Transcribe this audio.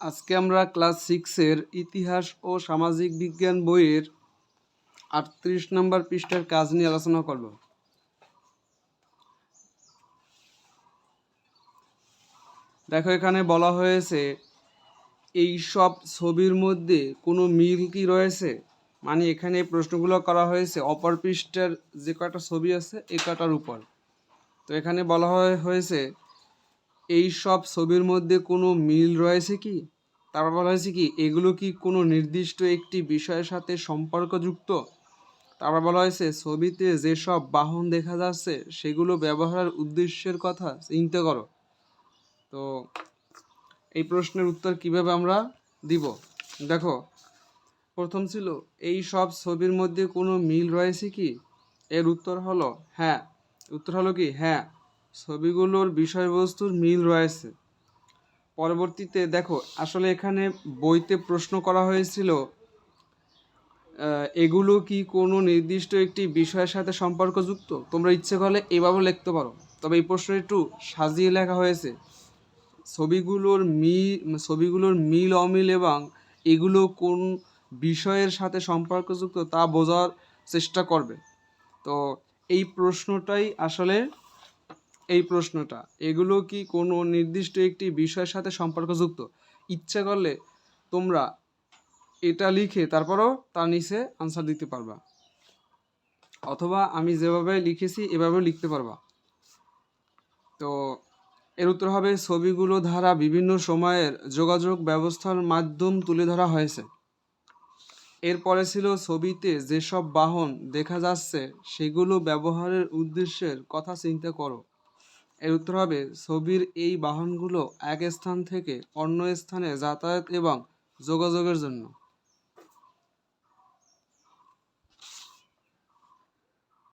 আজকে আমরা ক্লাস সিক্সের ইতিহাস ও সামাজিক বিজ্ঞান বইয়ের আটত্রিশ নম্বর পৃষ্ঠার কাজ নিয়ে আলোচনা করব। দেখো, এখানে বলা হয়েছে, এই সব ছবির মধ্যে কোনো মিল কি রয়েছে? মানে এখানে প্রশ্নগুলো করা হয়েছে, অপর পৃষ্ঠার যে কটা ছবি আছে এই কটার উপর? তো এখানে বলা হয়, হয়েছে এই সব ছবির মধ্যে কোনো মিল রয়েছে কি? তারপর বলা হয়েছে কি, এগুলো কি কোনো নির্দিষ্ট একটি বিষয়ের সাথে সম্পর্কযুক্ত? তারপর বলা হয়েছে, ছবিতে যেসব বাহন দেখা যাচ্ছে, সেগুলো ব্যবহারের উদ্দেশ্যের কথা চিন্তা করো। তো এই প্রশ্নের উত্তর কীভাবে আমরা দিব? দেখো, প্রথম ছিল, এই সব ছবির মধ্যে কোনো মিল রয়েছে কি? এর উত্তর হলো হ্যাঁ। উত্তর হলো কি হ্যাঁ। ছবিগুলোর বিষয়বস্তুর মিল রয়েছে। পরবর্তীতে দেখো, আসলে এখানে বইতে প্রশ্ন করা হয়েছিল এগুলো কি কোনো নির্দিষ্ট একটি বিষয়ের সাথে সম্পর্কযুক্ত? তোমরা ইচ্ছে করলে এভাবেও লিখতে পারো। তবে এই প্রশ্ন একটু সাজিয়ে লেখা হয়েছে, ছবিগুলোর মিল ছবিগুলোর মিল, অমিল এবং এগুলো কোন বিষয়ের সাথে সম্পর্কযুক্ত তা বোঝার চেষ্টা করবে। তো এই প্রশ্নটাই আসলে এই প্রশ্নটা, এগুলো কি কোনো নির্দিষ্ট একটি বিষয়ের সাথে সম্পর্কযুক্ত? ইচ্ছা করলে তোমরা এটা লিখে তারপরও তার নিচে আনসার দিতে পারবা। অথবা আমি যেভাবে লিখেছি, এভাবেও লিখতে পারবা। তো এর উত্তর হবে, ছবিগুলো দ্বারা বিভিন্ন সময়ের যোগাযোগ ব্যবস্থার মাধ্যম তুলে ধরা হয়েছে। এরপরে ছিল, ছবিতে যেসব বাহন দেখা যাচ্ছে, সেগুলো ব্যবহারের উদ্দেশ্যের কথা চিন্তা করো। এর উত্তর হবে, ছবির এই বাহনগুলো এক স্থান থেকে অন্য স্থানে যাতায়াত এবং যোগাযোগের জন্য।